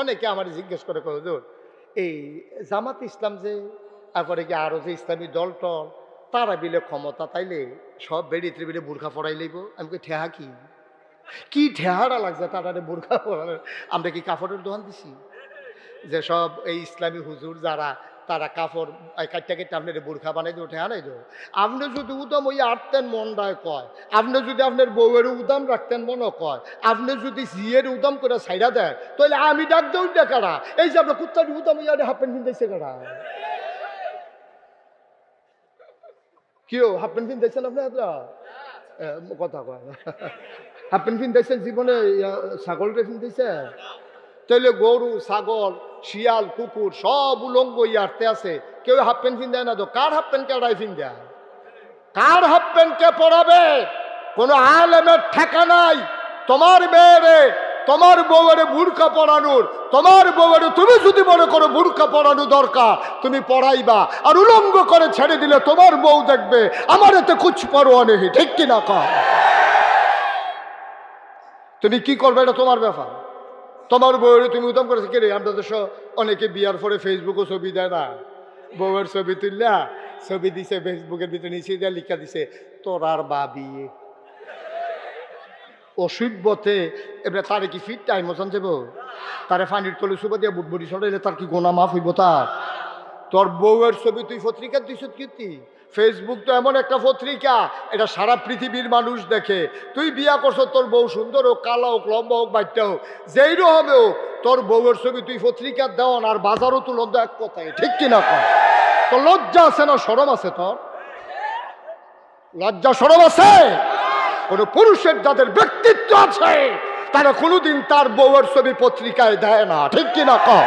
অনেকে আমার জিজ্ঞেস করে হুজুর, এই জামাত ইসলাম যে, তারপরে কি আরও যে ইসলামী দল টল তারা বিলে ক্ষমতা, তাইলে সব বেরিয়ে বিলে বুর্খা পড়াই লইব? আমি কই, ঠেহা কি? কি ঠেহারা লাগছে তারা বুর্খা পড়ানোর? আমরা কি কাপড়ের দোকান দিছি? যে সব এই ইসলামী হুজুর যারা তারা কাপড় কাটটা কেটে আপনার বুর্খা বানাই দেবো ঠেহা নাই দেবো। আপনি যদি উদম ওই আটতেন মনটায় কয় আপনি যদি আপনার বউয়ের উদাম রাখতেন মনে কয় আপনি যদি জিয়ের উদাম করে সাইডা দেয় তাহলে আমি ডাক দেউ কারা? এই যে আপনার কুত্তাটি উদাম ইয়ারে হাফ প্যান্ট কিনতেছে কারা? কেউ হাফ প্যান্ট আপনি এ, কথা কয় হাফ প্যান্ট জীবনে ছাগলটা কিনতেছে তাহলে গরু ছাগল শিয়াল, কুকুর, সব উলঙ্গ ইয়ারতে আছে। কেউ হাফ প্যান্ট ফিন দেয় না তো কার হাফ প্যান্ট কেডাই ফিন দেয় কার হাফ প্যান্ট কে পরাবে? কোনো আলেমের ঠেকা নাই। তোমার মেয়েরে, তোমার বউয়েরে বুড়কা পড়ানোর তোমার বউয়েরে তুমি যদি মনে করো বুড়কা পরানো দরকার, তুমি পড়াইবা আর উলঙ্গ করে ছেড়ে দিলে তোমার বউ দেখবে, আমার এতে কুচ পরোয়া নেই, ঠিক কিনা কর তুমি কি করবে এটা তোমার ব্যাপার? তোমার বউয়ের তুমি উত্তম করেছ কে রে? আমরা তো অনেকে বিয়ার পরে ফেসবুকও ছবি দেয় না। বউয়ের ছবি তুললা, ছবি দিছে ফেসবুকের ভিতরে, নিচে দিয়ে লিখা দিছে, তোর আর বাবি। অসভ্যতে এবার তারে কি ফিট টাইম মতন যাব তারে ফানির তলে সুবা দিয়ে বুট বুড়ি সরাইলে তার কি গোনা মাফ হইব তার? তোর বউয়ের ছবি তুই পত্রিকা দিছ কীর্তি? ফেসবুক তো এমন একটা পত্রিকা, এটা সারা পৃথিবীর মানুষ দেখে। তুই বিয়া করছ, তোর বউ সুন্দর হোক, কালা হোক, লম্বা হোক বাচ্চা হোক, যেই হবে তোর বউয়ের ছবি তুই পত্রিকার দেওয়ান আর বাজারও তো লজ্জা, এক কথায়, ঠিক কিনা কর তোর লজ্জা আছে না, সরম আছে তোর? লজ্জা, সরম আছে? কোন পুরুষের যাদের ব্যক্তিত্ব আছে, তারা কোনোদিন তার বউয়ের ছবি পত্রিকায় দেয় না, ঠিক কিনা কর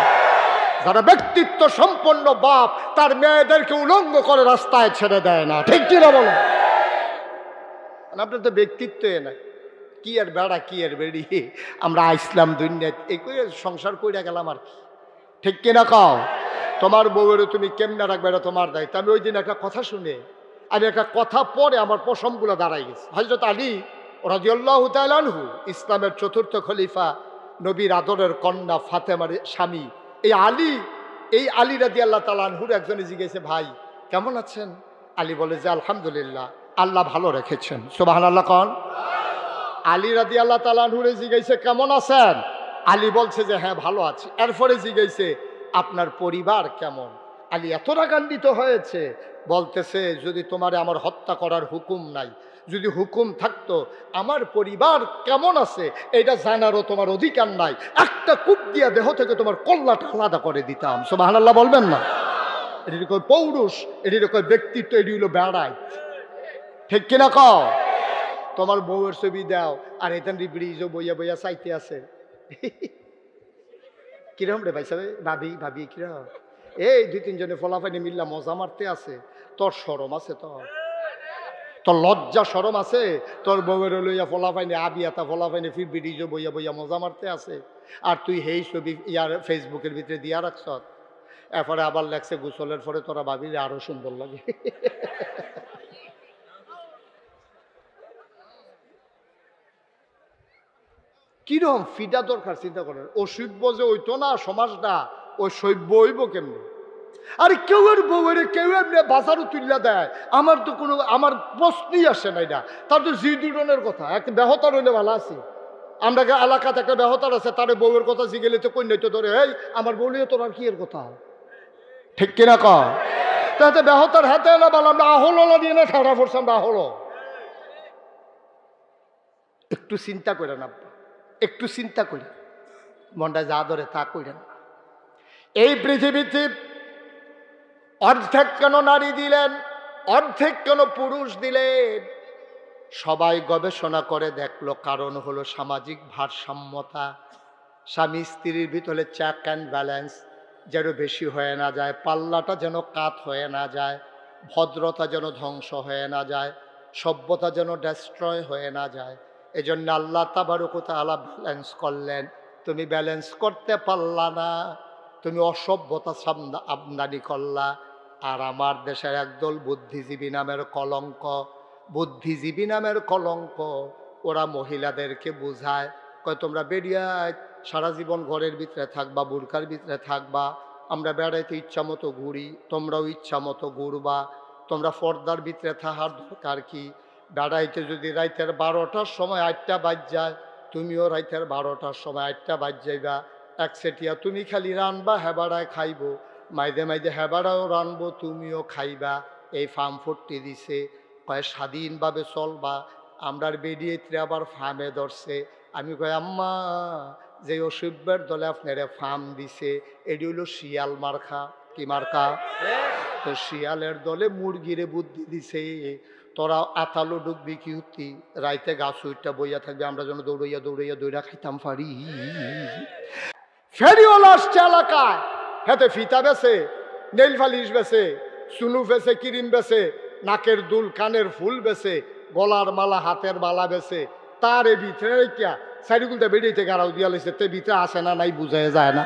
যারা ব্যক্তিত্ব সম্পন্ন বাপ, তার মেয়েদেরকে উলঙ্গ করে রাস্তায় ছেড়ে দেয় না। ঠিক কিনা বলো? মানে আপনার তো ব্যক্তিত্ব এ নাই কি আর বেড়া, কি আর বেড়ি? আমরা ইসলাম দুনিয়া এই করে সংসার কইরা গেলাম আর কি। ঠিক কিনা কও? তোমার বউয়ের তুমি কেমনে রাখবে এটা তোমার দায়িত্ব? আমি ওই দিন একটা কথা শুনে, আমি একটা কথা পরে আমার পশমগুলো দাঁড়াই গেছে। হজরত আলী রাজিউল্লাহ তালানহু ইসলামের চতুর্থ খলিফা, নবীর আদরের কন্যা ফাতেমার স্বামী এই আলী এই আলী রাদি আল্লাহ তালানহুর একজনে জিজ্ঞেসে, ভাই, কেমন আছেন? আলী বলে যে আলহামদুলিল্লাহ, আল্লাহ ভালো রেখেছেন। সোবাহান আল্লাহ কন। আলী রাদি আল্লাহ তালানহুরে জিজ্ঞেসে, কেমন আছেন? আলী বলছে যে হ্যাঁ ভালো আছি। এরপরে জিজ্ঞেসে, আপনার পরিবার কেমন? আলী এত রাগান্বিত হয়েছে, বলতেছে, যদি তোমারে আমার হত্যা করার হুকুম নাই যদি হুকুম থাকতো, আমার পরিবার কেমন আছে, এটা জানারও তোমার অধিকার নাই। একটা কূপ দিয়া দেহ থেকে তোমার কল্লাটা আলাদা করে দিতাম। আল্লাহ বলবেন না? এটির কয় পৌরুষ এটির কয় ব্যক্তিত্ব, এটি হলো বেড়াই। ঠিক কিনা কও? তোমার বউয়ের ছবি দাও, আর এখান ব্রিজ বইয়া বইয়া চাইতে আছে। কিরম রে ভাই সাহেব? ভাবি ভাবি কিরম এই দুই তিনজনে ফলাফাইনি মিল্লা মজা মারতে আছে। তোর সরম আছে তোর। তোর লজ্জা সরম আছে? তোর বউয়ের লইয়া ফলাফাইনি আবিয়াতা ফলাফাইনি ফির ব্রিজ বইয়া বইয়া মজা মারতে আছে। আর তুই হেই ছবি ইয়ার ফেসবুকের ভিতরে দিয়া রাখছ। এরপরে আবার লেখছে, গোসলের পরে তোরা ভাবিলে আরও সুন্দর লাগে। কিরম ফিটা দরকার, চিন্তা করেন? অসভ্য যে হইতো না সমাজটা ওই সভ্য হইব কেমনি? আরে কেউ এর বউয়ের কেউ এমনি বাজারও তুলিয়া দেয়। আমার তো কোনো আমার প্রশ্নই আসে না। এটা তার তো জি দুজনের কথা। একটা বেহতার হইলে ভালো আছে। আমরা এলাকাতে একটা বেহতার আছে, তার বউয়ের কথা জিগেলে তো কই তো ধরে, এই, আমার বউলিও তোর আর কি এর কথা? ঠিক কিনা ক? তাতে বেহতার হাতে এলা বলা, আমরা আহল দিয়ে না ঠাড়া পড়ছে আমরা আহল একটু চিন্তা করে না একটু চিন্তা করি মনটা যা ধরে তা করেন এই পৃথিবীতে অর্ধেক কেন নারী দিলেন? অর্ধেক কেন পুরুষ দিলেন? সবাই গবেষণা করে দেখল, কারণ হলো সামাজিক ভারসাম্যতা। স্বামী স্ত্রীর ভিতরে চেক অ্যান্ড ব্যালেন্স যেন বেশি হয়ে না যায়, পাল্লাটা যেন কাত হয়ে না যায়, ভদ্রতা যেন ধ্বংস হয়ে না যায়, সভ্যতা যেন ডেস্ট্রয় হয়ে না যায়। এজন্য আল্লাহ তাবারকতা আলা ব্যালেন্স করলেন। তুমি ব্যালেন্স করতে পারলা না। তুমি অসভ্যতা আমদানি করলা, আর আমার দেশের একদল বুদ্ধিজীবী নামের কলঙ্ক। বুদ্ধিজীবী নামের কলঙ্ক, ওরা মহিলাদেরকে বুঝায়, কয়, তোমরা বেরিয়া সারা জীবন ঘরের ভিতরে থাকবা, বুরকার ভিতরে থাকবা, আমরা বেড়াইতে ইচ্ছা মতো ঘুরি, তোমরাও ইচ্ছা মতো ঘুরবা, তোমরা পর্দার ভিতরে থাকার দরকার কি? বেড়াইতে যদি রাইতের বারোটার সময় আটটা বাজ যায়, তুমিও রাইতের বারোটার সময় আটটা বাজ যাইবা এক সেটিয়া, তুমি খালি রানবা, হেবাড়ায় খাইব। মাইদে মাইদে, হেবাড়াও রানবো, তুমিও খাইবা। এই ফার্ম ফুটটি দিছে, কয়, স্বাধীনভাবে চলবা, আমরার বেরিয়েতে আবার ফার্মে ধরছে। আমি কই, আম্মা, যে অসভ্যের দলে আপনারা ফার্ম দিছে, এটি হলো শিয়াল মার্কা। কি মার্কা? তো শিয়ালের দলে মুরগিরে বুদ্ধি দিছে, তোরা আতালো ডুববি কি হতি? রাইতে গাছ উইটটা বইয়া থাকবে, আমরা যেন দৌড়াইয়া দৌড়াইয়া দৌড়া খাইতাম পারি। ফেরিওয়ালা আসছে এলাকায়। হেতে ফিতা বেছে, নেইল ফালিশ বেছে, সুনু বেছে, কিরিম বেছে, নাকের দুল, কানের ফুল বেছে, গলার মালা, হাতের মালা বেছে। তার এ ভিতরে কিয়া সাইডগুলটা বেরিয়েছে গাড়াও দিয়া লেছে তে ভিতরে আসে না, নাই বুঝাই যায় না।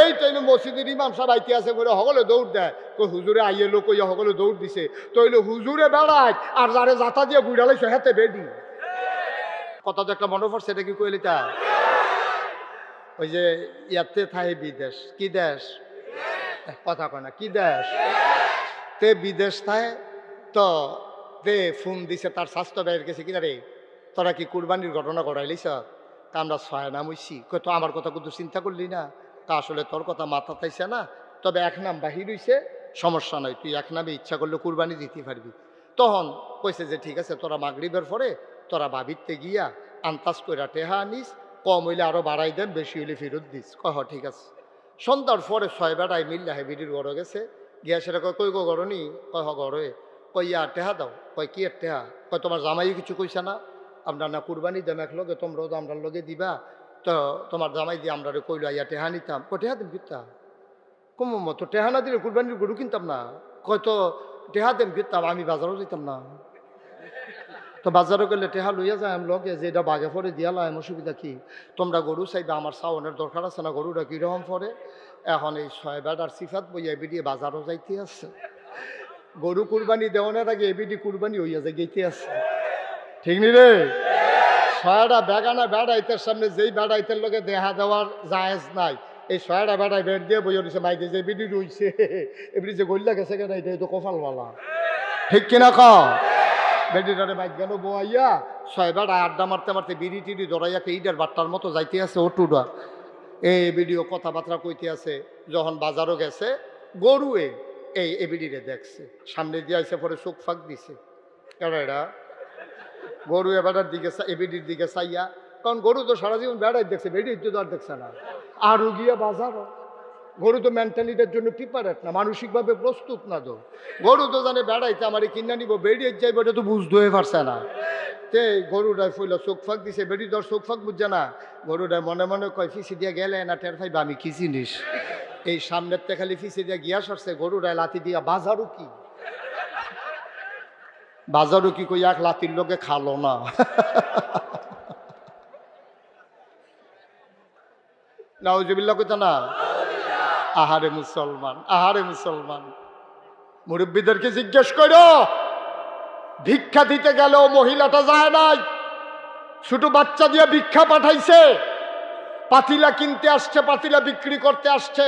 এই টাইমে মসজিদের ইমাম সাহেব আইতে আছে বলে সকলে দৌড় দেয়। কই হুজুরে আইয়ে লোক ইয়া সকলে দৌড় দিছে। তইলে হুজুরে বেড়ায় আর যারে যাতা দিয়ে বুড়া লাইছে, হেতে বেডি। কথা তো একটা মনে পড়ছে, এটা কি কইলি তা? ওই যে ইয়াতে থাই বিদেশ কি দেশ? কথা কয় না কি দেশ? তে বিদেশ থায় তো তে ফোন দিছে তার স্বাস্থ্য ব্যয়ের গেছে কিনা রে? তোরা কি কুরবানির ঘটনা ঘটাইলিস তা আমরা ছয় নাম হইছি। কই তো আমার কথা কিন্তু চিন্তা করলি না। তা আসলে তোর কথা মাথা তাইছে না। তবে এক নাম বাহির হইছে সমস্যা নাই। তুই এক নামে ইচ্ছা করলে কুরবানি দিতে পারবি। তখন কইছে যে ঠিক আছে তোরা মাগরিবের পরে তোরা বাবিতে গিয়া আন্তাজ কইরা টেহা আনিস। কম হইলে আরও বাড়াই দেন, বেশি হইলে ফেরত দিস। কয়, হ, ঠিক আছে। সন্ধ্যার পরে ছয় বেড়ায় মিল্লা হেবিডির ঘরে গেছে। গিয়া সেটা কয়, কই গো গরনি কয়, হ গড়ে কই ইয়া টেহা দাও। কয়, কি আর টেহা? কয়, তোমার জামাই কিছু কইছে না। আমরা না কুরবানি দেম এক লগে তোমরাও তো আমরা লগে দিবা। তো তোমার জামাই দিয়ে আমরা কইলো ইয়া টেহা নিতাম। কয়, টেহা দেম কিতাম কম তো টেহা না দিলে কুরবানির গরু কিনতাম না। কয়, তো টেহা দেম কিতাম আমি বাজারও যেতাম না। তো বাজারে গেলে টেহা লইয়া যায় আমি লগে, যে এটা বাঘে পরে দিয়া লাম অসুবিধা কি? তোমরা গরু চাইবে, আমার সাউনের দরকার আছে না, গরুটা কীরকম পরে? এখন এই ছয় বেটার সিফাত বইয়া এবিডি বাজারও যাইতে আছে। গরু কুরবানি দেওয়ানের আগে এবিডি কুরবানি হইয়া যায়, গেইতে আছে। ঠিক নি রে? ছয়টা বেগানা বেড়াইতের সামনে যেই বেড়াইতের লগে দেহা দেওয়ার জায়েজ নাই। এই ছয়টা বেড়াই বেড দিয়ে বইয়া দিছে মাইকে যে এবিডি রইছে। এবিডি যে গল্লা গেছে কেন এটা তো কপালওয়ালা। ঠিক কিনা ক বেডিটারে বাইক গেল বোয়াইয়া ছয়বার আড্ডা মারতে মারতে বিড়ি টিড়ি দৌড়াইয়া ইডার বাট্টার মতো যাইতে আছে ও ওটুডা এই ভিডিও কথাবার্তা কইতে আছে, যখন বাজারও গেছে গরুয়ে এই এবিডিরে দেখছে। সামনে দিয়ে আইসে পরে চোখ ফাঁক দিছে। কেন এটা গরু এবারের দিকে এবিডির দিকে চাইয়া, কারণ গরু তো সারা জীবন বেড়াই দেখছে, বেডির তো আর দেখছে না। আরও গিয়া বাজারও। গরু তো মেন্টালিটির জন্য প্রিপারেট না, মানসিকভাবে প্রস্তুত না তো। গরু তো জানে বেড়াইতে আমার কিনা নিব বেরিয়ে যাইব, এটা তো বুঝতে হয়ে পারছে না। তে গরুটাই ফইল চোখ ফাঁক দিছে বেরি দর চোখ ফাঁক বুঝছে না। গরুটাই মনে মনে কয়, ফিসি দিয়ে গেলে না টের ফাইবা আমি কি জিনিস? এই সামনের তে খালি ফিসি দিয়ে গিয়া সরছে, গরুটাই লাথি দিয়া, বাজারও কি? বাজারও কি কই, এক লাতির লোকে খালো না। নাউজুবিল্লা কইতা না? আহারে মুসলমান আহারে মুসলমান। মুরব্বীদেরকে জিজ্ঞেস করো, ভিক্ষা দিতে গেলেও মহিলাটা যায় নাই ছোট বাচ্চা দিয়ে ভিক্ষা পাঠাইছে, পাতিলা কিনতে আসছে, পাতিলা বিক্রি করতে আসছে,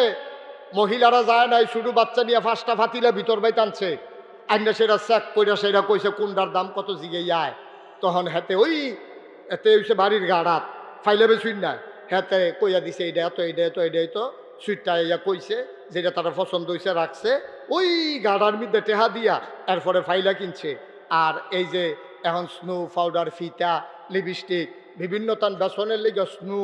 মহিলারা যায় নাই, শুধু বাচ্চা নিয়ে ফাঁসটা ফাতিলা ভিতর বাই টানছে আইনা সেটা চেক করে সেটা কইছে কোনটার দাম কত জিগে যায় তখন হেতে ওই এতে হইছে বাড়ির গাড়াত, ফাইলে বেশুন না হেতে কইয়া দিছে এইটা এত এইটা এত এইটা তো সুইটটা ইয়া কইছে, যেটা তারা পছন্দ হয়েছে রাখছে। ওই গাড়ার মধ্যে টেহা দিয়া এরপরে ফাইলা কিনছে। আর এই যে এখন স্নো পাউডার, ফিতা, লিপস্টিক, বিভিন্ন তান বেসনের লেগে স্নো,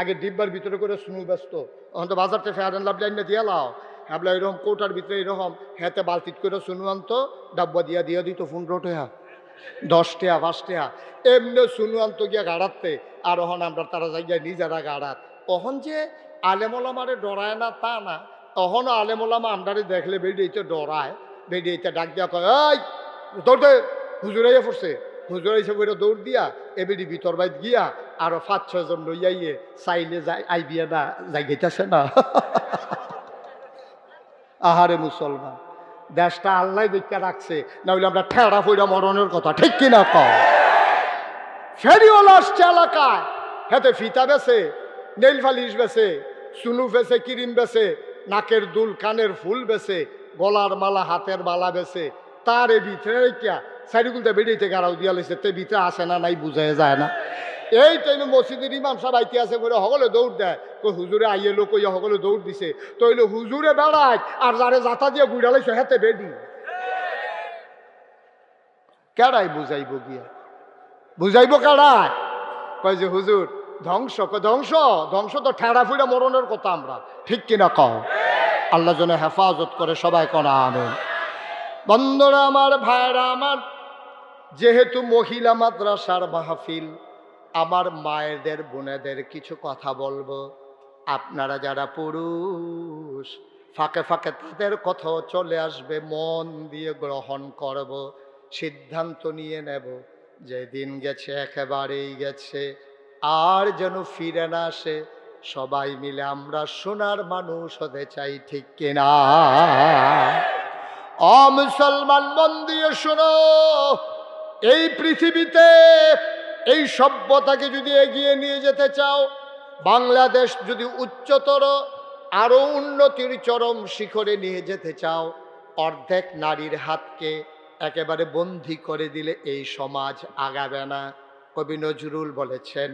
আগে ডিব্বার ভিতরে করে স্নো ব্যস্ত। এখন তো বাজারতে ফেয়ার অ্যান্ড লাভ লাইনে দিয়ে লাও হ্যাবলা এরকম কৌটার ভিতরে এরকম, হেতে বালতিত করে শুনু আনতো, ডাব্বা দিয়া দিয়া দিত পনেরো টেহা, দশ টেহা, পাঁচ টেহা। এমনি শুনু আনতো গিয়া গাড়াতে। আর ওহন আমরা তারা যাই জায়গায় নিজেরা গাড়াত। অহন যে আলেমলামারে ডরায় না তা না। তখনও আলেমলামা আমরারে দেখলে বেরিয়েতে ডরায়। বেরিয়েতে ডাক দিয়া কয়, এই দৌড়তে হুজুরাইয়া পড়ছে। হুজুরাইছে বইটা দৌড় দিয়া এবেডি ভিতর বাইত গিয়া আরও পাঁচ ছয়জন লইয়াইয়ে চাইলে যাই, আইবিয়া না, যাই গেইতাছে না। আহারে মুসলমান। দেশটা আল্লাহ দেখা রাখছে না হইলে আমরা ঠেড়া ফইরা মরণের কথা, ঠিক কিনা কও? ফেরিওয়ালা আসছে এলাকায়। হেতে ফিতা বেছে নেইল ফালিশ বেছে সুনু বেছে, ক্রিম বেছে, নাকের দুল, কানের ফুল বেছে, গলার মালা, হাতের মালা বেছে। তার এ ভিতরে কিয়া সাইডগুলতে বেরিয়েতে গাড়াও দিয়া লইছে। তে ভিতরে আসে না, নাই বুঝাই যায় না। এই টাইমে মসজিদের ইমাম সাহেব আইতে আছে করে সকলে দৌড় দেয়। কই হুজুরে আইয়ে লোক কইয়া সকলে দৌড় দিছে। তো হইল হুজুরে বেড়ায় আর যারে জাতা দিয়ে গুড়ালাইছে হেতে বেডি। কেডাই বুঝাইব গিয়া? বুঝাইব কেডাই? কয় যে হুজুর ধ্বংস ধ্বংস ধ্বংস তো ঠেড়া ফুড়া মরণের কথা আমরা। ঠিক কিনা কও? আল্লাহ যেন হেফাজত করে সবাই কনা আনেন বন্ধুরা আমার, ভাইরা আমার, যেহেতু মহিলা মাদ্রাসার মাহফিল, আমার মায়েদের, বোনেদের কিছু কথা বলব। আপনারা যারা পুরুষ, ফাঁকে ফাঁকে তাদের কথাও চলে আসবে, মন দিয়ে গ্রহণ করব, সিদ্ধান্ত নিয়ে নেব। যে দিন গেছে, একেবারেই গেছে। আর যেন ফিরে না আসে, সবাই মিলে আমরা সোনার মানুষ হতে চাই, ঠিক কিনা? অ মুসলমান মন দিয়ে শোনো, এই পৃথিবীতে এই সভ্যতাকে যদি এগিয়ে নিয়ে যেতে চাও, বাংলাদেশ যদি উচ্চতর আরও উন্নতির চরম শিখরে নিয়ে যেতে চাও, অর্ধেক নারীর হাতকে একেবারে বন্দি করে দিলে এই সমাজ আগাবে না, কবি নজরুল বলেছেন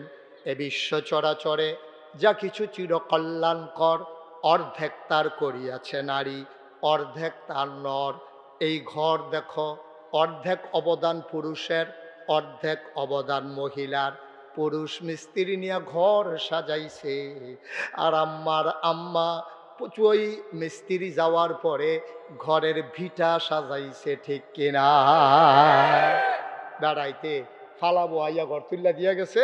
এ বিশ্ব চরাচরে যা কিছু চিরকল্যাণকর অর্ধেক তার করিয়াছে নারী, অর্ধেক তার নর। এই ঘর দেখো, অর্ধেক অবদান পুরুষের, অর্ধেক অবদান মহিলার। পুরুষ মিস্ত্রি নিয়ে ঘর সাজাইছে, আর আম্মার আম্মা ওই মিস্ত্রি যাওয়ার পরে ঘরের ভিটা সাজাইছে ঠিক কিনা। দাঁড়াইতে, ফালাবো আইয়া ঘর তুল্লা দিয়া গেছে।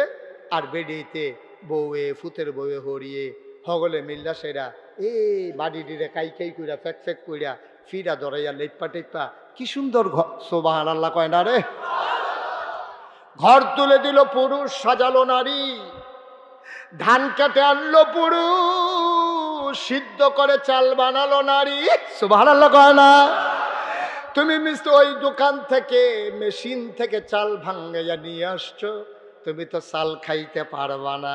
আর বেডিতে বউয়ে, ফুতের বউয়ে হরিয়ে, হগলে মিল্লা সেরা এই বাড়ি ডিরে কাই কাই কইরা ফেক ফেক কইরা, ফিরা ধরাইয়া লেপা টেপা কি সুন্দর ঘর সোবাহান আল্লাহ কয় না রে? ঘর তুলে দিল পুরুষ, সাজালো নারী। ধান কাটে আনলো পুরুষ, সিদ্ধ করে চাল বানালো নারী। সোবাহান আল্লাহ কয় না? তুমি মিস্টার ওই দোকান থেকে, মেশিন থেকে চাল ভাঙ্গাইয়া নিয়ে আসছো। তুমি তো চাল খাইতে পারবা না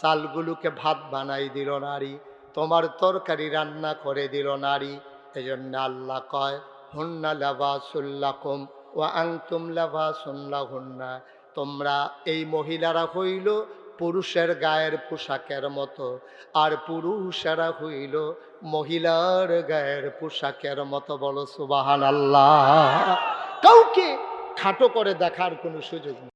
চালগুলোকে ভাত বানাই দিল নারী, তোমার তরকারি রান্না করে দিল নারী। এই জন্য আল্লাহ কয়, হুন্না লাবাসুল্লাকুম ও আংতুম লাবাসুল্লাহ হুন্না তোমরা এই মহিলারা হইল পুরুষের গায়ের পোশাকের মতো, আর পুরুষেরা হইল মহিলার গায়ের পোশাকের মতো। বলো সুবাহান আল্লাহ কাউকে খাটো করে দেখার কোনো সুযোগ নেই।